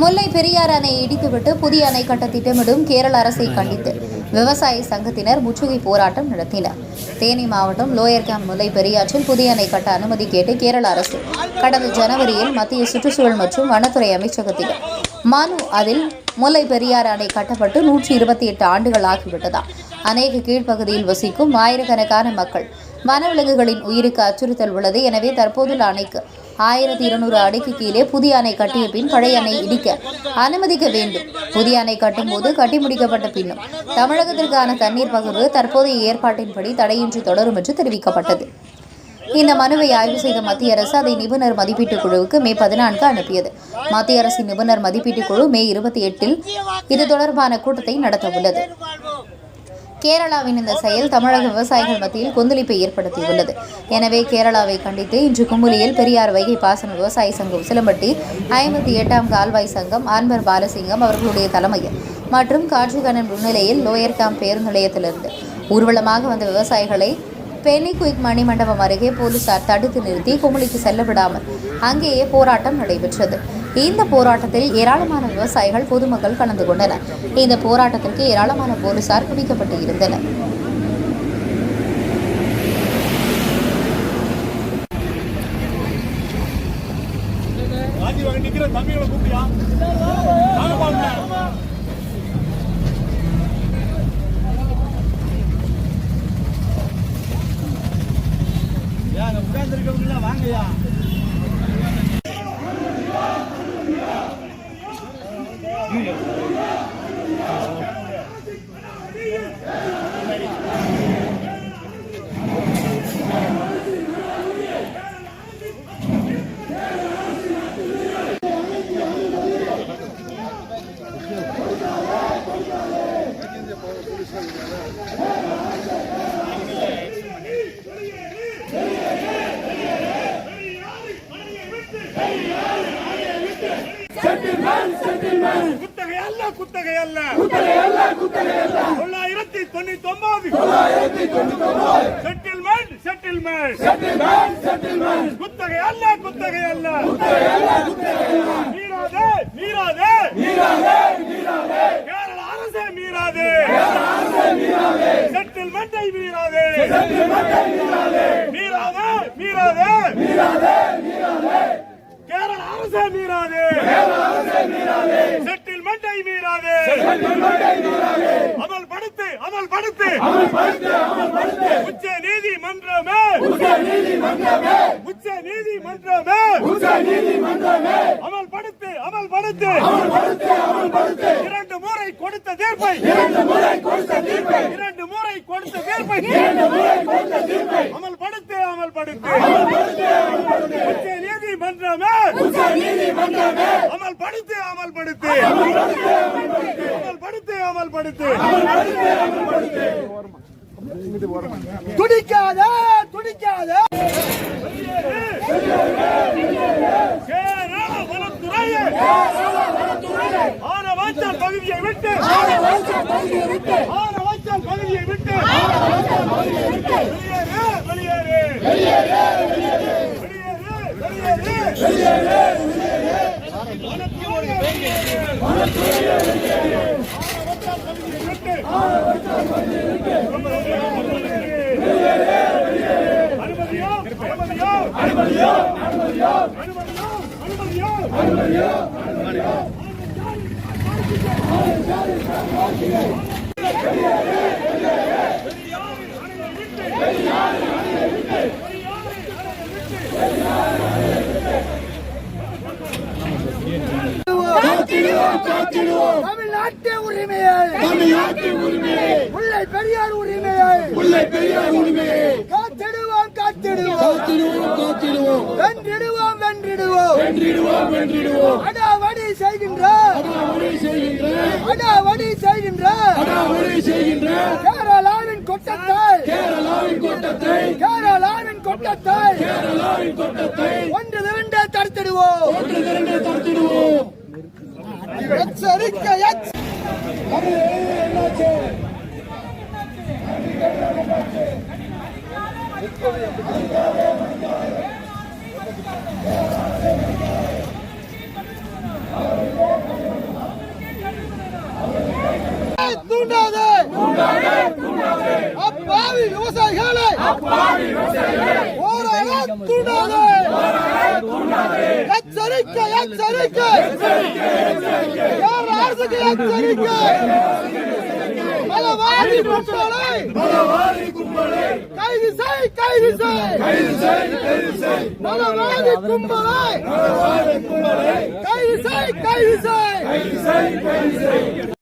முல்லை பெரியார் அணையை இடித்துவிட்டு புதிய அணை கட்ட திட்டமிடும் கேரள அரசை கண்டித்து விவசாய சங்கத்தினர் முற்றுகை போராட்டம் நடத்தினர். தேனி மாவட்டம் லோயர் கேம்ப் முல்லை பெரியாற்றில் புதிய அணை கட்ட அனுமதி கேட்டு கேரள அரசு கடந்த ஜனவரியில் மத்திய சுற்றுச்சூழல் மற்றும் வனத்துறை அமைச்சகத்தில் மனு அதில் முல்லை பெரியார் அணை கட்டப்பட்டு நூற்றி இருபத்தி எட்டு ஆண்டுகள் ஆகிவிட்டதா அநேக கீழ்ப்பகுதியில் வசிக்கும் ஆயிரக்கணக்கான மக்கள் வனவிலங்குகளின் உயிருக்கு அச்சுறுத்தல் உள்ளது. எனவே தற்போதுள்ள அணைக்கு ஆயிரத்தி இருநூறு அடிக்கு கீழே புதிய அணை கட்டிய பின் பழைய அணை இடிக்க அனுமதிக்க வேண்டும். புதிய அணை கட்டும்போது கட்டி முடிக்கப்பட்ட பின்னும் தமிழகத்திற்கான தண்ணீர் பகிர்வு தற்போதைய ஏற்பாட்டின்படி தடையின்றி தொடரும் என்று தெரிவிக்கப்பட்டது. இந்த மனுவை ஆய்வு செய்த மத்திய அரசு அதை நிபுணர் மதிப்பீட்டுக் குழுவுக்கு மே பதினான்கு அனுப்பியது. மத்திய அரசின் நிபுணர் மதிப்பீட்டுக் குழு மே இருபத்தி எட்டில் இது தொடர்பான கூட்டத்தை நடத்தவுள்ளது. கேரளாவின் இந்த செயல் தமிழக விவசாயிகள் மத்தியில் கொந்தளிப்பை ஏற்படுத்தியுள்ளது. எனவே கேரளாவை கண்டித்து இன்று கும்பலியில் பெரியார் வைகை பாசன விவசாய சங்கம் சிலம்பட்டி ஐம்பத்தி எட்டாம் கால்வாய் சங்கம் ஆன்பர் பாலசிங்கம் அவர்களுடைய தலைமையில் மற்றும் காட்சிகண்ணன் முன்னிலையில் லோயர் கேம்ப் பேருந்து நிலையத்திலிருந்து. ஊர்வலமாக வந்த விவசாயிகளை பெனி குயிக் மணிமண்டபம் அருகே போலீசார் தடுத்து நிறுத்தி குமுளிக்கு செல்ல விடாமல் அங்கேயே போராட்டம் நடைபெற்றது. இந்த போராட்டத்தில் ஏராளமான விவசாயிகள் பொதுமக்கள் கலந்து கொண்டனர். இந்த போராட்டத்திற்கு ஏராளமான போலீசார் குவிக்கப்பட்டு இருந்தனர். ராஜி நிக்கிற தம்பிகளை கூப்பிட்டியா 对呀 அல்ல குத்தகை அல்ல. தொள்ளாயிரத்தி தொண்ணூத்தி ஒன்பது செட்டில்மெண்ட் செட்டில்மெண்ட் குத்தகை அல்ல குத்தகை அல்ல. மீறாதே மீறாதே. கேரள அரசே மீறாதே. செட்டில்மெண்டை மீறாதே. மீறாதே. மீறாதே. கேரள அரசே மீறாதே. செட்டில்மெண்டை மீறாதே அமல் படுத்து அமல் படுத்து. உச்ச நீதிமன்றமே. உச்ச நீதிமன்றமே. அமல் படுத்து அமல் படுத்து. இரண்டு முறை கொடுத்த தீர்ப்பை. இரண்டு முறை கொடுத்த தீர்ப்பை. அமல் படுத்து அமல் படுத்து. உச்ச நீதிமன்றமே அமல் படுத்து அமல் படுத்து அமல் படுத்து அமல் படுத்து துடிக்காத துடிக்காத கேரள வனத்துறையே ஆனவாய்ச்சல் பகுதியை விட்டு. தமிழ்நாட்டு உரிமையை. தமிழ்நாட்டு உரிமையை. முல்லை பெரியார் உரிமையை. முல்லை பெரியார் உரிமையை. காத்திடுவோம் காத்திடுவோம். காத்திடுவோம் காத்திடுவோம். வென்றிடுவோம். வென்றிடுவோம். வென்றிடுவோம் வென்றிடுவோம். அடாவடி செய்கின்ற அடாவடி செய்கின்ற அடாவடி செய்கின்ற அடாவடி செய்கின்ற கேரளாவின் கொட்டத்தை. கேரளாவின் கோட்டத்தை. கேரளாவின் கொட்டத்தை. கேரளாவின் கோட்டத்தை. ஒன்று திரண்ட தடுத்திடுவோம். ஒன்று திரண்டு தடுத்திடுவோம். எச்சரிக்கை எச்ச- என்னாச்சு தூண்டாதே தூண்டாதே தூண்டாதே அப்பாவி விவசாயிகளே அப்பாவி விவசாயிகளே ஓரளவு தூண்டாதே ஓரளவு தூண்டாதே எச்சரிக்கை எச்சரிக்கை எச்சரிக்கை எச்சரிக்கை மதவாதி கும்பலை. கைது செய் கைது செய். மதவாதி கும்பலை. கைது செய் கைது செய்.